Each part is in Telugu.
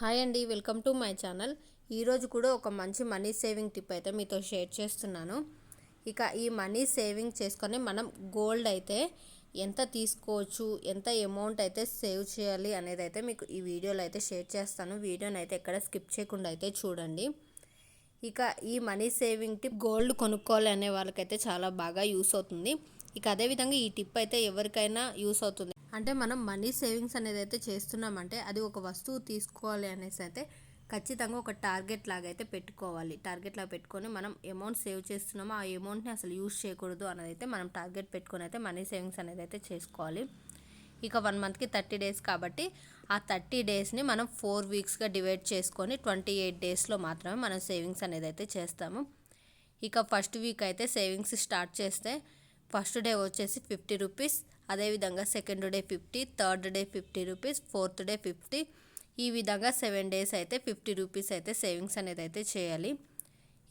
హాయ్ అండి వెల్కమ్ టు మై ఛానల్. ఈరోజు కూడా ఒక మంచి మనీ సేవింగ్ టిప్ అయితే మీతో షేర్ చేస్తున్నాను. ఇక ఈ మనీ సేవింగ్ చేసుకొని మనం గోల్డ్ అయితే ఎంత తీసుకోవచ్చు ఎంత అమౌంట్ అయితే సేవ్ చేయాలి అనేది అయితే మీకు ఈ వీడియోలో అయితే షేర్ చేస్తాను. వీడియోని అయితే ఎక్కడ స్కిప్ చేయకుండా అయితే చూడండి. ఇక ఈ మనీ సేవింగ్ టిప్ గోల్డ్ కొనుక్కోవాలి అనే వాళ్ళకైతే చాలా బాగా యూస్ అవుతుంది. ఇక అదేవిధంగా ఈ టిప్ అయితే ఎవరికైనా యూస్ అవుతుంది. అంటే మనం మనీ సేవింగ్స్ అనేది అయితే చేస్తున్నామంటే అది ఒక వస్తువు తీసుకోవాలి అనేసి అయితే ఖచ్చితంగా ఒక టార్గెట్ లాగా అయితే పెట్టుకోవాలి. టార్గెట్ లాగా పెట్టుకొని మనం అమౌంట్ సేవ్ చేస్తున్నామో ఆ అమౌంట్ని అసలు యూజ్ చేయకూడదు అనేది అయితే మనం టార్గెట్ పెట్టుకొని అయితే మనీ సేవింగ్స్ అనేది అయితే చేసుకోవాలి. ఇక వన్ మంత్కి థర్టీ డేస్ కాబట్టి ఆ థర్టీ డేస్ని మనం ఫోర్ వీక్స్గా డివైడ్ చేసుకొని ట్వంటీ ఎయిట్ డేస్లో మాత్రమే మనం సేవింగ్స్ అనేది అయితే చేస్తాము. ఇక ఫస్ట్ వీక్ అయితే సేవింగ్స్ స్టార్ట్ చేస్తే ఫస్ట్ డే వచ్చేసి ఫిఫ్టీ రూపీస్ అదేవిధంగా second day fifty third day fifty rupees fourth day fifty. ఈ విధంగా సెవెన్ డేస్ అయితే ఫిఫ్టీ రూపీస్ అయితే సేవింగ్స్ అనేది అయితే చేయాలి.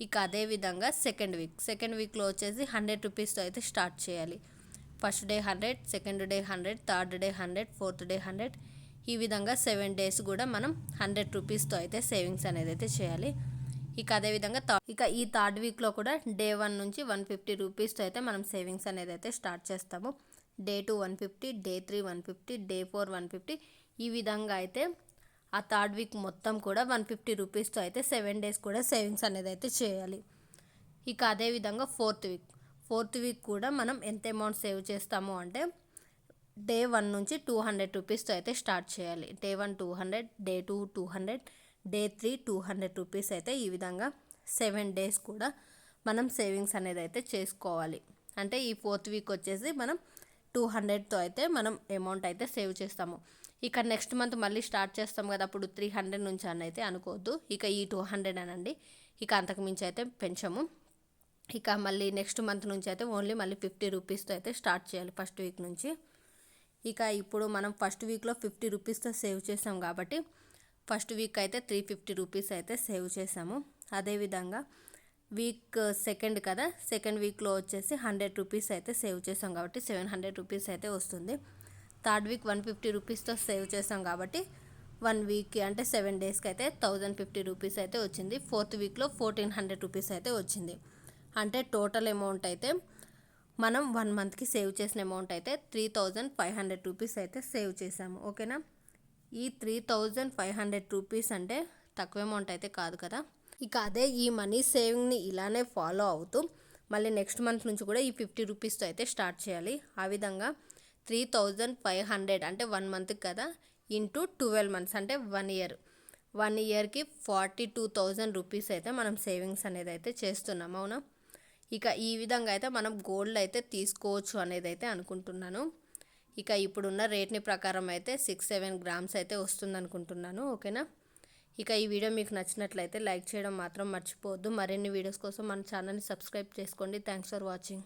ఇక అదేవిధంగా సెకండ్ వీక్ సెకండ్ వీక్లో వచ్చేసి హండ్రెడ్ రూపీస్తో అయితే స్టార్ట్ చేయాలి. First day hundred second day hundred third day hundred fourth day hundred. ఈ విధంగా సెవెన్ డేస్ కూడా మనం హండ్రెడ్ రూపీస్తో అయితే సేవింగ్స్ అనేది అయితే చేయాలి. ఇక అదేవిధంగా ఇక ఈ థర్డ్ వీక్లో కూడా డే వన్ నుంచి వన్ ఫిఫ్టీ రూపీస్తో అయితే మనం సేవింగ్స్ అనేది అయితే స్టార్ట్ చేస్తాము. Day two one fifty day three one fifty day four one fifty. ఈ విధంగా అయితే ఆ థర్డ్ వీక్ మొత్తం కూడా వన్ ఫిఫ్టీ రూపీస్తో అయితే సెవెన్ డేస్ కూడా సేవింగ్స్ అనేది అయితే చేయాలి. ఇక అదేవిధంగా ఫోర్త్ వీక్. ఫోర్త్ వీక్ కూడా మనం ఎంత అమౌంట్ సేవ్ చేస్తాము అంటే డే వన్ నుంచి టూ హండ్రెడ్ రూపీస్తో అయితే స్టార్ట్ చేయాలి. Day one two hundred day two two hundred day three two hundred rupees అయితే ఈ విధంగా సెవెన్ డేస్ కూడా మనం సేవింగ్స్ అనేది అయితే చేసుకోవాలి. అంటే ఈ ఫోర్త్ వీక్ వచ్చేసి మనం టూ హండ్రెడ్తో అయితే మనం అమౌంట్ అయితే సేవ్ చేస్తాము. ఇక నెక్స్ట్ మంత్ మళ్ళీ స్టార్ట్ చేస్తాం కదా అప్పుడు త్రీ హండ్రెడ్ నుంచి అని అయితే అనుకోవద్దు. ఇక ఈ టూ హండ్రెడ్ అనండి. ఇక అంతకుమించి అయితే పెంచము. ఇక మళ్ళీ నెక్స్ట్ మంత్ నుంచి అయితే ఓన్లీ మళ్ళీ ఫిఫ్టీ రూపీస్తో అయితే స్టార్ట్ చేయాలి ఫస్ట్ వీక్ నుంచి. ఇక ఇప్పుడు మనం ఫస్ట్ వీక్లో ఫిఫ్టీ రూపీస్తో సేవ్ చేసాం కాబట్టి ఫస్ట్ వీక్ అయితే త్రీ ఫిఫ్టీ రూపీస్ అయితే సేవ్ చేసాము. అదేవిధంగా వీక్ సెకండ్ కదా సెకండ్ వీక్లో వచ్చేసి హండ్రెడ్ రూపీస్ అయితే సేవ్ చేసాం కాబట్టి సెవెన్ హండ్రెడ్ రూపీస్ అయితే వస్తుంది. థర్డ్ వీక్ వన్ ఫిఫ్టీ రూపీస్తో సేవ్ చేసాం కాబట్టి వన్ వీక్కి అంటే సెవెన్ డేస్కి అయితే థౌజండ్ ఫిఫ్టీ రూపీస్ అయితే వచ్చింది. ఫోర్త్ వీక్లో ఫోర్టీన్ హండ్రెడ్ రూపీస్ అయితే వచ్చింది. అంటే టోటల్ అమౌంట్ అయితే మనం వన్ మంత్కి సేవ్ చేసిన అమౌంట్ అయితే three thousand five hundred rupees అయితే సేవ్ చేసాము. ఓకేనా? ఈ three thousand five hundred rupees అంటే తక్కువ అమౌంట్ అయితే కాదు కదా. ఇక అదే ఈ మనీ సేవింగ్ని ఇలానే ఫాలో అవుతూ మళ్ళీ నెక్స్ట్ మంత్ నుంచి కూడా ఈ ఫిఫ్టీ రూపీస్తో అయితే స్టార్ట్ చేయాలి. ఆ విధంగా త్రీ థౌజండ్ ఫైవ్ హండ్రెడ్ అంటే వన్ మంత్కి కదా ఇంటూ ట్వెల్వ్ మంత్స్ అంటే వన్ ఇయర్ వన్ ఇయర్కి ఫార్టీ టూ థౌజండ్ రూపీస్ అయితే మనం సేవింగ్స్ అనేది అయితే చేస్తున్నాం అవునా? ఇక ఈ విధంగా అయితే మనం గోల్డ్ అయితే తీసుకోవచ్చు అనేది అయితే అనుకుంటున్నాను. ఇక ఇప్పుడున్న రేట్ని ప్రకారం అయితే సిక్స్ సెవెన్ గ్రామ్స్ అయితే వస్తుంది అనుకుంటున్నాను ఓకేనా? ఇక ఈ వీడియో మీకు నచ్చినట్లయితే లైక్ చేయడం మాత్రం మర్చిపోవద్దు. మరిన్ని వీడియోస్ కోసం మన ఛానల్ని సబ్స్క్రైబ్ చేసుకోండి. Thanks for watching